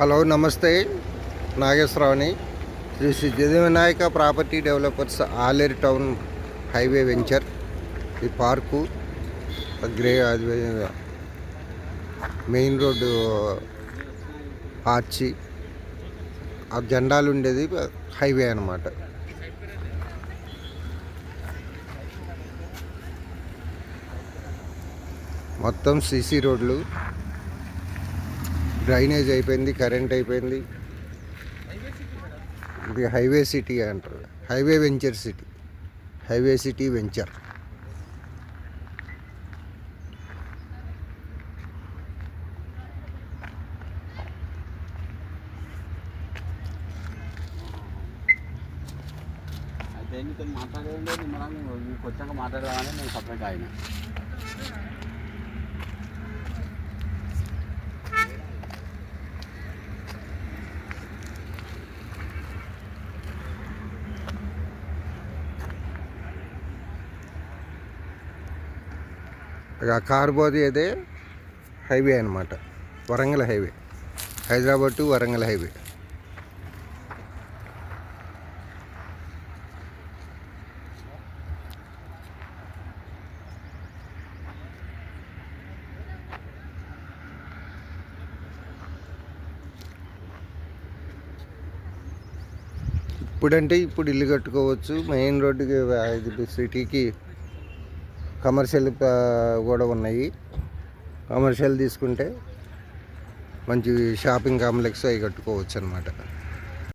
Hello నమస్తే. నాగేశ్వరరావుని. Sri Sri Vinayaka property developers Aleru town highway venture. ఈ park grey main road arch ఆ జెండాలు ఉండేది హైవే అన్నమాట. మొత్తం సీసీ రోడ్లు డ్రైనేజ్ అయిపోయింది కరెంట్ అయిపోయింది ఇది హైవే సిటీ అంటారు highway venture city highway city venture అయితే నీతో మాట్లాడేది నిమ్మలాన్ని మీకు వచ్చాక మాట్లాడదామని నేను సపరేట్ ఆయన కారుబోది అదే హైవే అనమాట Warangal highway. Hyderabad to Warangal highway. ఇప్పుడంటే ఇప్పుడు ఇల్లు కట్టుకోవచ్చు. మెయిన్ రోడ్డుకి ఇది సిటీకి కమర్షియల్ కూడా ఉన్నాయి. కమర్షియల్ తీసుకుంటే మంచి షాపింగ్ కాంప్లెక్స్ అవి కట్టుకోవచ్చు అనమాట